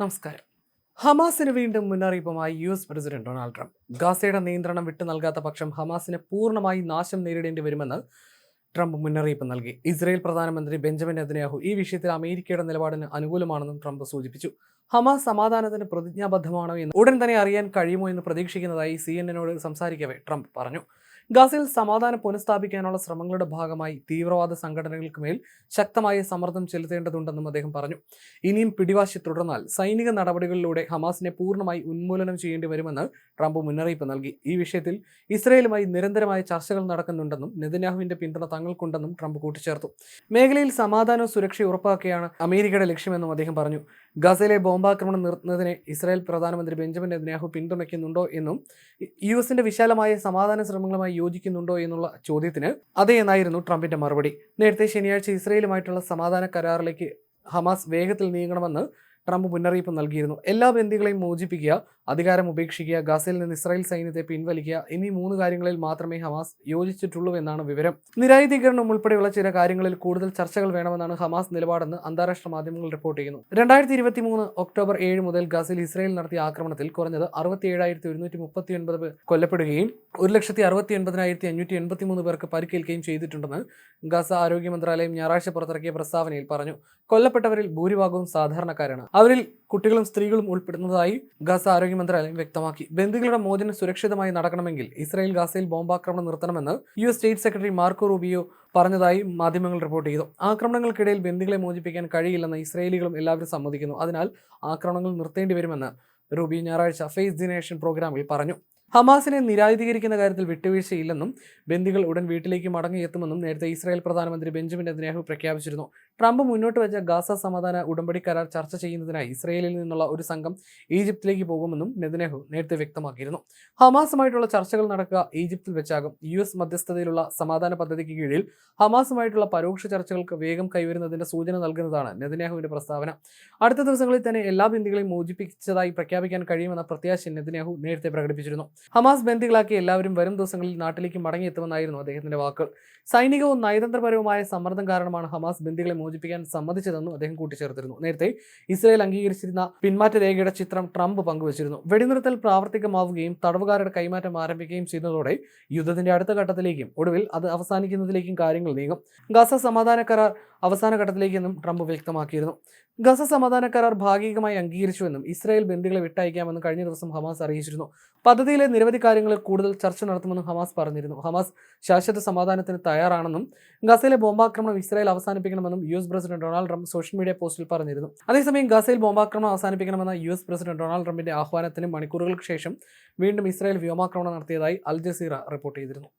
നമസ്കാരം. ഹമാസിന് വീണ്ടും മുന്നറിയിപ്പുമായി U S president Donald Trump. ഗാസയുടെ നിയന്ത്രണം വിട്ടു നൽകാത്ത പക്ഷം ഹമാസിന് പൂർണമായി നാശം നേരിടേണ്ടി വരുമെന്ന് ട്രംപ് മുന്നറിയിപ്പ് നൽകി. ഇസ്രയേൽ പ്രധാനമന്ത്രി ബെഞ്ചമിൻ നെതന്യാഹു ഈ വിഷയത്തിൽ അമേരിക്കയുടെ നിലപാടിന് അനുകൂലമാണെന്നും ട്രംപ് സൂചിപ്പിച്ചു. ഹമാസ് സമാധാനത്തിന് പ്രതിജ്ഞാബദ്ധമാണോ എന്ന് ഉടൻ തന്നെ അറിയാൻ കഴിയുമോ എന്ന് പ്രതീക്ഷിക്കുന്നതായി സി എൻ സംസാരിക്കവേ ട്രംപ് പറഞ്ഞു. ഗാസയിൽ സമാധാനം പുനഃസ്ഥാപിക്കാനുള്ള ശ്രമങ്ങളുടെ ഭാഗമായി തീവ്രവാദ സംഘടനകൾക്ക് മേൽ ശക്തമായ സമ്മർദ്ദം ചെലുത്തേണ്ടതുണ്ടെന്നും അദ്ദേഹം പറഞ്ഞു. ഇനിയും പിടിവാശി തുടർന്നാൽ സൈനിക നടപടികളിലൂടെ ഹമാസിനെ പൂർണമായി ഉന്മൂലനം ചെയ്യേണ്ടി വരുമെന്ന് ട്രംപ് മുന്നറിയിപ്പ് നൽകി. ഈ വിഷയത്തിൽ ഇസ്രയേലുമായി നിരന്തരമായ ചർച്ചകൾ നടക്കുന്നുണ്ടെന്നും നെതന്യാഹുവിന്റെ പിന്തുണ തങ്ങൾക്കുണ്ടെന്നും ട്രംപ് കൂട്ടിച്ചേർത്തു. മേഖലയിൽ സമാധാനവും സുരക്ഷയും ഉറപ്പാക്കുകയാണ് അമേരിക്കയുടെ ലക്ഷ്യമെന്നും അദ്ദേഹം പറഞ്ഞു. ഗസയിലെ ബോംബാക്രമണം നിർത്തുന്നതിനെ ഇസ്രായേൽ പ്രധാനമന്ത്രി ബെഞ്ചമിൻ നെതന്യാഹു പിന്തുണയ്ക്കുന്നുണ്ടോ എന്നും യു എസിന്റെ വിശാലമായ സമാധാന ശ്രമങ്ങളുമായി യോജിക്കുന്നുണ്ടോ എന്നുള്ള ചോദ്യത്തിന് അതെ എന്നായിരുന്നു ട്രംപിന്റെ മറുപടി. നേരത്തെ ശനിയാഴ്ച ഇസ്രയേലുമായിട്ടുള്ള സമാധാന കരാറിലേക്ക് ഹമാസ് വേഗത്തിൽ നീങ്ങണമെന്ന് ട്രംപ് മുന്നറിയിപ്പ് നൽകിയിരുന്നു. എല്ലാ ബന്ദികളെയും മോചിപ്പിക്കുക അധികാരം ഉപേക്ഷിക്കുക ഗാസയിൽ നിന്ന് ഇസ്രായേൽ സൈന്യത്തെ പിൻവലിക്കുക എന്നീ മൂന്ന് കാര്യങ്ങളിൽ മാത്രമേ ഹമാസ് യോജിച്ചിട്ടുള്ളൂ എന്നാണ് വിവരം. നിരായുധീകരണം ഉൾപ്പെടെയുള്ള ചില കാര്യങ്ങളിൽ കൂടുതൽ ചർച്ചകൾ വേണമെന്നാണ് ഹമാസ് നിലപാടെന്ന് അന്താരാഷ്ട്ര മാധ്യമങ്ങൾ റിപ്പോർട്ട് ചെയ്യുന്നു. രണ്ടായിരത്തി ഇരുപത്തി മൂന്ന് ഒക്ടോബർ ഏഴ് മുതൽ ഗാസയിൽ ഇസ്രായേൽ നടത്തിയ ആക്രമണത്തിൽ കുറഞ്ഞത് അറുപത്തി ഏഴായിരത്തി ഒരുന്നൂറ്റി മുപ്പത്തി ഒൻപത് കൊല്ലപ്പെടുകയും ഒരു ലക്ഷത്തി അറുപത്തി ഒൻപതിനായിരത്തി അഞ്ഞൂറ്റി എൺപത്തി മൂന്ന് പേർക്ക് പരിക്കേൽക്കുകയും ചെയ്തിട്ടുണ്ടെന്ന് ഗാസ ആരോഗ്യ മന്ത്രാലയം ഞായറാഴ്ച പുറത്തിറക്കിയ പ്രസ്താവനയിൽ പറഞ്ഞു. കൊല്ലപ്പെട്ടവരിൽ ഭൂരിഭാഗവും സാധാരണക്കാരാണ്. അവരിൽ കുട്ടികളും സ്ത്രീകളും ഉൾപ്പെടുന്നതായി ഗാസ ആരോഗ്യ മന്ത്രാലയം വ്യക്തമാക്കി. ബന്ദികളുടെ മോചനം സുരക്ഷിതമായി നടക്കണമെങ്കിൽ ഇസ്രായേൽ ഗാസയിൽ ബോംബാക്രമണം നിർത്തണമെന്ന് U S state secretary Marco Rubio പറഞ്ഞതായി മാധ്യമങ്ങൾ റിപ്പോർട്ട് ചെയ്തു. ആക്രമണങ്ങൾക്കിടയിൽ ബന്ദികളെ മോചിപ്പിക്കാൻ കഴിയില്ലെന്ന് ഇസ്രായേലികളും എല്ലാവരും സമ്മതിക്കുന്നു. അതിനാൽ ആക്രമണങ്ങൾ നിർത്തേണ്ടി വരുമെന്ന് റൂബി ഞായറാഴ്ച ഫേസ് ദിനേഷൻ പ്രോഗ്രാമിൽ പറഞ്ഞു. ഹമാസിനെ നിരായുധീകരിക്കുന്ന കാര്യത്തിൽ വിട്ടുവീഴ്ചയില്ലെന്നും ബന്ദികൾ ഉടൻ വീട്ടിലേക്ക് മടങ്ങിയെത്തുമെന്നും നേരത്തെ ഇസ്രായേൽ പ്രധാനമന്ത്രി ബെഞ്ചമിൻ നെതന്യാഹു പ്രഖ്യാപിച്ചിരുന്നു. ട്രംപ് മുന്നോട്ട് വെച്ച ഗാസ സമാധാന ഉടമ്പടി കരാർ ചർച്ച ചെയ്യുന്നതിനായി ഇസ്രായേലിൽ നിന്നുള്ള ഒരു സംഘം ഈജിപ്തിലേക്ക് പോകുമെന്നും നെതന്യാഹു നേരത്തെ വ്യക്തമാക്കിയിരുന്നു. ഹമാസുമായിട്ടുള്ള ചർച്ചകൾ നടക്കുക ഈജിപ്തിൽ വെച്ചാകും. യു എസ് മധ്യസ്ഥതയിലുള്ള സമാധാന പദ്ധതിക്ക് കീഴിൽ ഹമാസുമായിട്ടുള്ള പരോക്ഷ ചർച്ചകൾക്ക് വേഗം കൈവരുന്നതിന്റെ സൂചന നൽകുന്നതാണ് നെതന്യാഹുവിന്റെ പ്രസ്താവന. അടുത്ത ദിവസങ്ങളിൽ തന്നെ എല്ലാ ബന്ദികളെയും മോചിപ്പിച്ചതായി പ്രഖ്യാപിക്കാൻ കഴിയുമെന്ന പ്രത്യാശ നെതന്യാഹു നേരത്തെ പ്രകടിപ്പിച്ചിരുന്നു. ഹമാസ് ബന്ദികളാക്കി എല്ലാവരും വരും ദിവസങ്ങളിൽ നാട്ടിലേക്ക് മടങ്ങിയെത്തുമെന്നായിരുന്നു അദ്ദേഹത്തിന്റെ വാക്കുകൾ. സൈനികവും നയതന്ത്രപരവുമായ സമ്മർദ്ദം കാരണമാണ് ഹമാസ് ബന്ദികളെ മോചിപ്പിക്കാൻ സമ്മതിച്ചതെന്നും അദ്ദേഹം കൂട്ടിച്ചേർത്തിരുന്നു. നേരത്തെ ഇസ്രായേൽ അംഗീകരിച്ചിരുന്ന പിന്മാറ്റ രേഖയുടെ ചിത്രം ട്രംപ് പങ്കുവച്ചിരുന്നു. വെടിനിർത്തൽ പ്രാവർത്തികമാവുകയും തടവുകാരുടെ കൈമാറ്റം ആരംഭിക്കുകയും ചെയ്യുന്നതോടെ യുദ്ധത്തിന്റെ അടുത്ത ഘട്ടത്തിലേക്കും ഒടുവിൽ അത് അവസാനിക്കുന്നതിലേക്കും കാര്യങ്ങൾ നീങ്ങും. ഗസ സമാധാന കരാർ അവസാന ഘട്ടത്തിലേക്കെന്നും ട്രംപ് വ്യക്തമാക്കിയിരുന്നു. ഗസ സമാധാന കരാർ ഭാഗികമായി അംഗീകരിച്ചുവെന്നും ഇസ്രായേൽ ബന്ദികളെ വിട്ടയക്കാമെന്നും കഴിഞ്ഞ ദിവസം ഹമാസ് അറിയിച്ചിരുന്നു. പദ്ധതിയിലെ നിരവധി കാര്യങ്ങളിൽ കൂടുതൽ ചർച്ച നടത്തുമെന്നും ഹമാസ് പറഞ്ഞിരുന്നു. ഹമാസ് ശാശ്വത സമാധാനത്തിന് തയ്യാറാണെന്നും ഗസയിലെ ബോംബാക്രമണം ഇസ്രായേൽ അവസാനിപ്പിക്കണമെന്നും U S president Donald Trump social media പോസ്റ്റിൽ പറഞ്ഞിരുന്നു. അതേസമയം ഗസയിൽ ബോംബാക്രമണം അവസാനിപ്പിക്കണമെന്ന യു എസ് പ്രസിഡന്റ് ഡൊണാൾഡ് ട്രംപിന്റെ ആഹ്വാനത്തിന് മണിക്കൂറുകൾക്ക് ശേഷം വീണ്ടും ഇസ്രായേൽ വ്യോമാക്രമണം നടത്തിയതായി അൽ ജസീറ റിപ്പോർട്ട് ചെയ്തിരുന്നു.